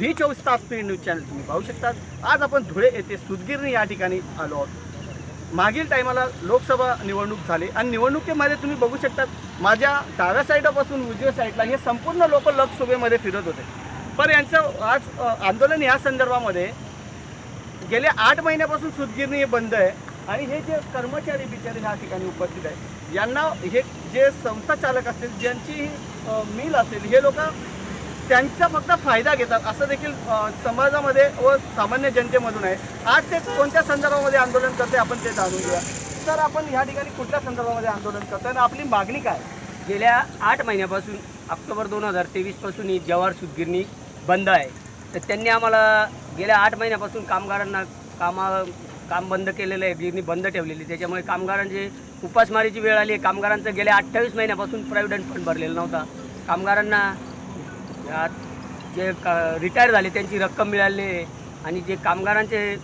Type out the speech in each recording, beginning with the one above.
तास speed news channel तुम्ही पाहू शकता आज आपण धुळे येथे सुदगिरणी या ठिकाणी आलो आहोत. मागील टायमाला लोकसभा निवडणूक झाली आणि निवडणुकीमध्ये तुम्ही बघू शकतात माझ्या डाव्या साईडापासून उजव्या साईडला हे संपूर्ण लोक लोकसभेमध्ये फिरत होते. पण यांचं आज आंदोलन या संदर्भामध्ये गेल्या आठ महिन्यापासून सुदगिरणी हे बंद आहे आणि हे जे कर्मचारी बिचारे ह्या ठिकाणी उपस्थित आहेत यांना हे जे संस्था चालक असतील ज्यांची मिल असेल हे लोक त्यांचा फक्त फायदा घेतात. असं देखील समाजामध्ये व सामान्य जनतेमधून आहे. आज ते कोणत्या संदर्भामध्ये आंदोलन करते आपण ते जाणून घेऊया. तर आपण ह्या ठिकाणी कुठल्या संदर्भामध्ये आंदोलन करतो आणि आपली मागणी काय? गेल्या आठ महिन्यापासून ऑक्टोबर दोन हजार तेवीसपासून ही जवाहर सुदगिरणी बंद आहे. तर त्यांनी आम्हाला गेल्या आठ महिन्यापासून कामगारांना कामा काम बंद केलेलं आहे गिरणी बंद ठेवलेली त्याच्यामुळे कामगारांचे उपासमारीची वेळ आली आहे कामगारांचं गेल्या अठ्ठावीस महिन्यापासून प्रॉव्हिडंट फंड भरलेला नव्हता. कामगारांना जे रिटायर झाले त्यांची रक्कम मिळाली आहे आणि जे कामगारांचे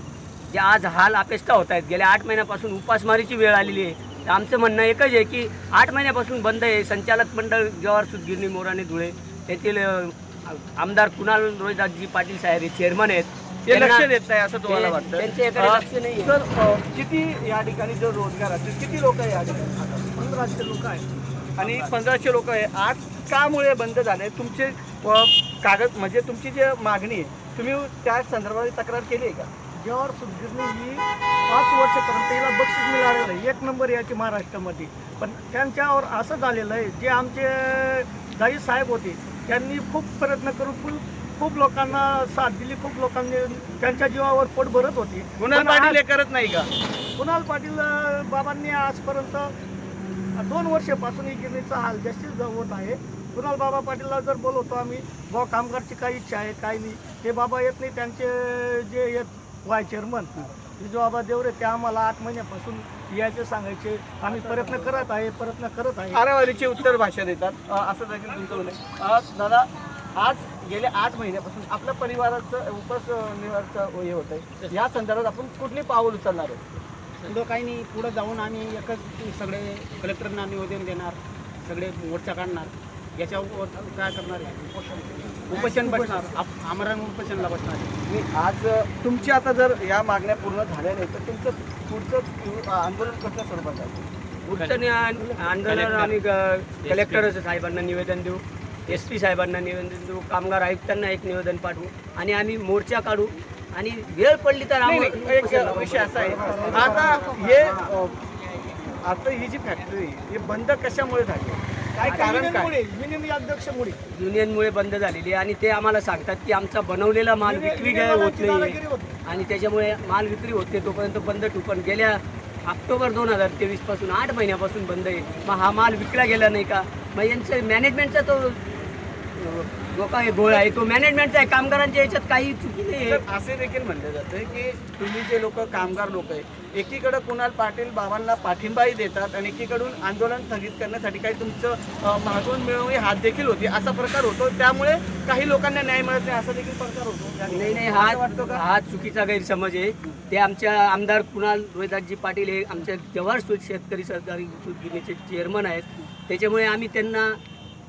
जे आज हाल अपेष्टा होत आहेत गेल्या आठ महिन्यापासून उपासमारीची वेळ आलेली आहे. तर आमचं म्हणणं एकच आहे की आठ महिन्यापासून बंद आहे. संचालक मंडळ जवाहर सुदगिरणी मोराणे धुळे तेथील आमदार कुणाल रोहिदासजी पाटील साहेब हे चेअरमन आहेत. हे लक्ष देत नाही असं तुम्हाला ते- वाटतं. सर किती या ठिकाणी जो रोजगार असेल किती लोक आहे या ठिकाणी? पंधराशे लोक आहेत. आणि पंधराशे लोक आहे आज कामुळे बंद झाले तुमचे कागद म्हणजे तुमची जी मागणी आहे तुम्ही त्या संदर्भात तक्रार केली आहे का? जवाहर सुदगिरणी ही पाच वर्षापर्यंत हिला बक्षीस मिळालेलं आहे. एक नंबर याची महाराष्ट्रामध्ये. पण त्यांच्यावर असं झालेलं आहे जे आमचे दाई साहेब होते त्यांनी खूप प्रयत्न करून खूप खूप लोकांना साथ दिली खूप लोकांनी त्यांच्या जीवावर पोट भरत होती. कुणाल पाटील हे करत नाही का? कुणाल पाटील बाबांनी आजपर्यंत दोन वर्षापासून ही गिरणीचा हाल जास्तीत जास्त होत आहे. कुणाल बाबा पाटीलला जर बोलवतो आम्ही बुवा कामगारची काही इच्छा आहे काही नाही ते बाबा येत नाही त्यांचे जे येत वाय चेअरमन जो बाबा देवरे ते आम्हाला आठ महिन्यापासून यायचे सांगायचे. आम्ही प्रयत्न करत आहे प्रयत्न करत आहे. आरावारीची उत्तर भाषा देतात. असं देखील तुमचं म्हणणं दादा आज गेल्या आठ महिन्यापासून आपल्या परिवाराचं उपस निवारचं हे होत आहे या संदर्भात आपण कुठली पाऊल उचलणार आहे? पुढं काही नाही. पुढं जाऊन आम्ही एकच सगळे कलेक्टरना निवेदन देणार सगळे मोर्चा काढणार. याच्यावर काय करणार आहे? उपोषण बसणार. आप- आमरण उपोषणला बसणार. मी आज तुमची आता जर या मागण्या पूर्ण झाल्या नाही तर तुमचं पुढचं आंदोलन कसं स्वरूपात आहे पुढचं आंदोलन आम्ही कलेक्टर साहेबांना निवेदन देऊ. एस पी साहेबांना निवेदन देऊ. कामगार आयुक्तांना एक निवेदन पाठवू. आणि आम्ही मोर्चा काढू. आणि वेळ पडली तर आम्ही एक विषय असा आहे. आता हे आता ही जी फॅक्टरी हे बंद कशामुळे झाली? काय कारण काय? युनियनमुळे बंद झालेली आहे आणि ते आम्हाला सांगतात की आमचा बनवलेला माल विक्री काय होत नाही. आणि त्याच्यामुळे माल विक्री होते तोपर्यंत बंद ठेवू पण गेल्या ऑक्टोबर दोन हजार तेवीसपासून आठ महिन्यापासून बंद आहे. मग हा माल विकला गेला नाही का? मग यांचं मॅनेजमेंटचा तो जो गोळ आहे तो मॅनेजमेंटचा आहे कामगारांच्या याच्यात काही चुकी नाही आहे. तर असे देखील म्हणले जाते की तुम्ही जे लोक कामगार लोक आहे एकीकडे कुणाल पाटील बाबांना पाठिंबाही देतात आणि एकीकडून आंदोलन स्थगित करण्यासाठी काही तुमचं मागून मिळवणी हात देखील होती असा प्रकार होतो. त्यामुळे काही लोकांना न्याय मिळत नाही असा देखील प्रकार होतो. नाही नाही हा वाटतं का? हा चुकीचा गैरसमज आहे. ते आमच्या आमदार कुणाल रोहिदासजी पाटील हे आमच्या जवाहर शेतकरी सहकारी चेअरमन आहेत. त्याच्यामुळे आम्ही त्यांना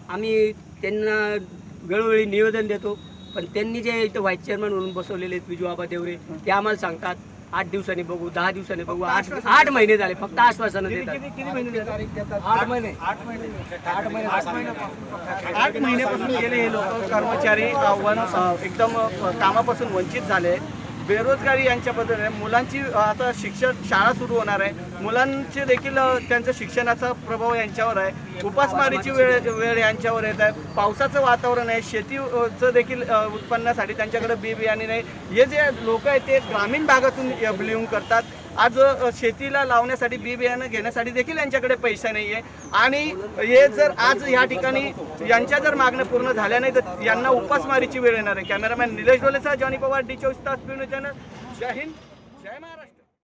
आम्ही त्यांना वेळोवेळी निवेदन देतो. पण त्यांनी जे इथं व्हाईस चेअरमन म्हणून बसवलेले आहेत विजू आबा देवरे ते आम्हाला सांगतात आठ दिवसांनी बघू दहा दिवसांनी बघू आठ आठ महिने झाले फक्त आश्वासनं देतात. किती महिने देतात? आठ महिने. महिने. महिने. महिने. महिन्यापासून गेले हे लोक. कर्मचारी वन अ, एकदम कामापासून वंचित झाले बेरोजगारी यांच्याबद्दल आहे. मुलांची आता शिक्षण शाळा सुरू होणार आहे. मुलांचे देखील त्यांचं शिक्षणाचा प्रभाव यांच्यावर आहे. उपासमारीची वेळ वेळ यांच्यावर येत आहे. पावसाचं वातावरण आहे. शेतीचं देखील उत्पन्नासाठी त्यांच्याकडे बी बियाणे नाही. हे जे लोक आहेत ते ग्रामीण भागातून बिलिंग करतात. आज शेतीला लावण्यासाठी बी बियाणं घेण्यासाठी देखील यांच्याकडे पैसा नाही आहे आणि हे जर आज या ठिकाणी यांच्या जर मागण्या पूर्ण झाल्या नाही तर यांना उपासमारीची वेळ येणार आहे. कॅमेरामॅन निलेश डोलेचा जॉनी पवार डी चोवीस तास पिणू चॅनल. जय हिंद जय महाराष्ट्र.